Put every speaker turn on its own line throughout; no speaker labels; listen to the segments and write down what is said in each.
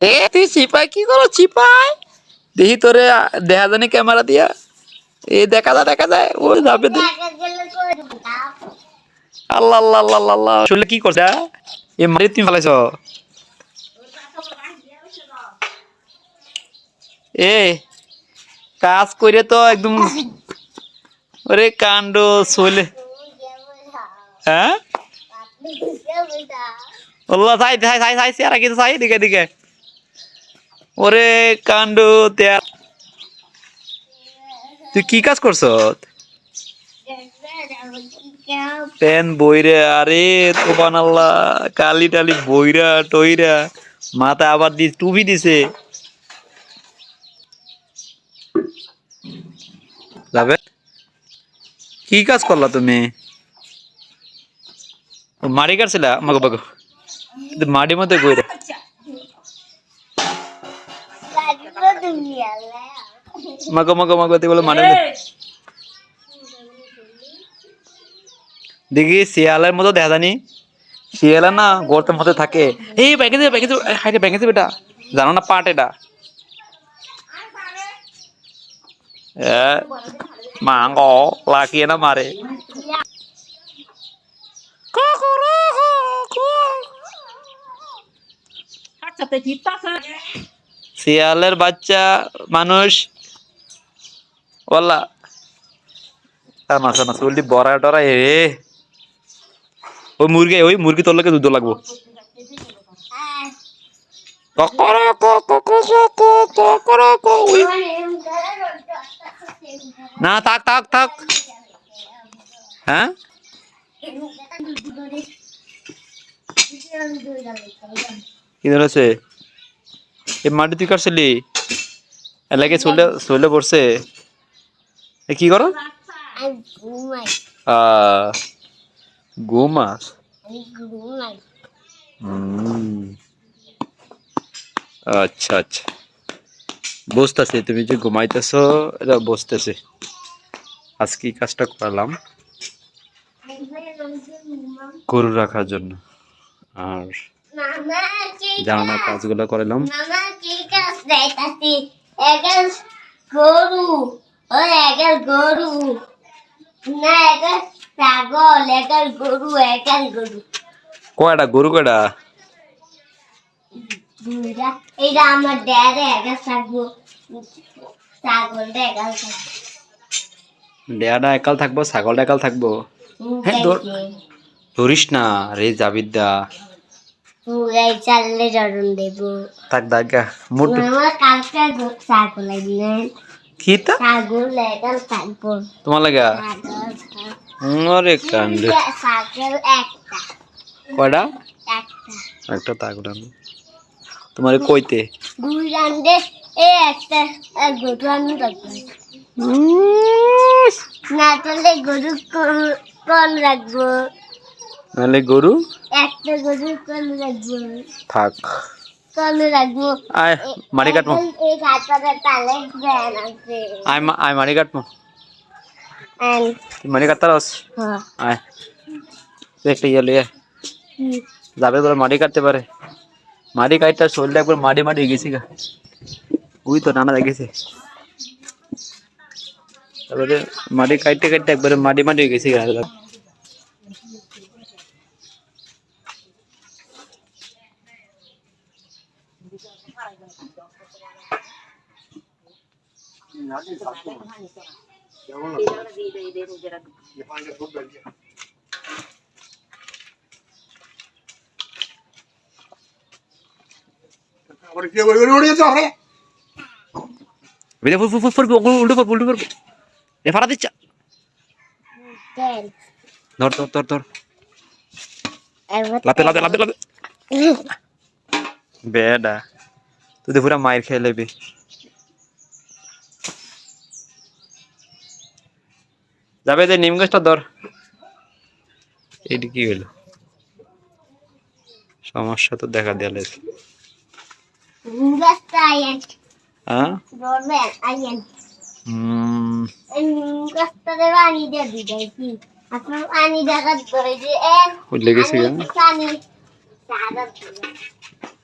এ তুই চিপাই কি করো চিপাই দেখি তোরে দেখা জানি ক্যামেরা দিয়া? এই দেখা যায় দেখা যায় ওই যাবে আল্লাহ আল্লাহ আল্লাহ আল্লাহ, আল্লাহ। শুনলে কি করছে? এ মারি তুমি ফেলাইছ? এ কাজ করে তো একদম ওরে কাণ্ড চলে হ্যাঁ? আল্লাহ চাই চাই চাই চাই কিছু চাই দিকে দিকে ওরে কাণ্ড তুই কি কাজ করছ পেন বইরা, আরে তোবান আল্লাহ, কালি টালি বইরা, টইরা, মাথা আবার দি টুপি দিছে। কি কাজ করলা তুমি? মাড়ি কাটছিলা? আমাকে বাগো মাড়ির মধ্যে গইরা মাগো মাগো মাগো তুই বলে মধ্যে দেখি শিয়ালের মতো দেখা জানি শিয়ালা না গর্তের মধ্যে থাকে। এই ব্যাগে দেবে ব্যাগে দেবে হাইটে ব্যাগে দেবে এটা জানো না পাট এটা? এ, মাঙ্গ লাকিয়ে না মারে। শিয়ালের বাচ্চা মানুষ। ওলা তার বড়া টরা এ। ওই মুরগি ওই মুরগি তোর লোকে দুধ লাগবো। না, থাক থাক থাক। হ্যাঁ? কি ধরেছে? এই মাটি তুই কাটছিলি? এলাকে চলে চলে পড়ছে। কি করো? ঘুমাস। আচ্ছা আচ্ছা। বুঝতেছি তুমি যে ঘুমাইতেছ এটা বসতেছে আজ কি কাজটা করালাম? গরু রাখার জন্য। আর জানা কাজগুলো করালাম।
মামা কি কাজ দেখাচ্ছি একের গরু ও একের গরু। না একের ছাগল একের গরু একের গরু।
কয়টা? গরু কয়টা?
দুইটা। এইটা আমার ড্যাডে একের ছাগল ছাগলটা একাল ছাগল।
ডেয়াটা একাল থাকব ছাগলটা একাল থাকব? হ্যাঁ, ধরিস না রে জাবিদা।
পুরাই চাললে জড়ন দেবো।
থাক দাগা মোট।
আমার কালকে গো- ছাগল একদিন
কি তা?
ছাগল একাল থাকব
তোমার লাগা? ওরে
একটা।
কয়টা?
একটা।
একটা তাগড়া তোমার কইতে।
দুই রান্দে এ একটা এক গরু আনু রাখবে না তাহলে গরু কোন রাখব
নাহলে গরু?
একটা গরু কোন রাখব
থাক
কোন রাখব
আয় মারি কাটমো
এখন এই গাছটাতে তালে ব্যান আছে
আয় মা- আয় মারি কাটমো
And,
তুই মারি কাটতারস
হ্যাঁ,
আয় তুই একটা ইয়ে লইয়া
হুম,
যাবে তোরা মাটি কাটতে পারে মাটি কাটতে শরীরটা একবার মাটি মাটি গেছি গা ওই তো নানা দেখেছে তারপরে মাটি কাটতে কাটতে একবারে মাটি মাটি গেছি গা উল্টো ফুল উল্টো ফুল এ ফাড়া দিচ্ছা ধর ধর ধর ধর লাতে লাতে লাতে লাতে বেডা তুই তো পুরা মায়ের খেয়ে লেবি যাবে যে নিম গাছটা ধর। এটি কি হলো সমস্যা তো দেখা হ্যাঁ?
পানি দেখা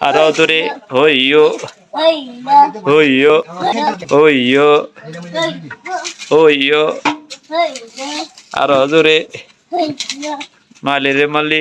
আরও
দূরে হইও
হইও হইও
হইয়। আরও দূরে মালে রে মালে।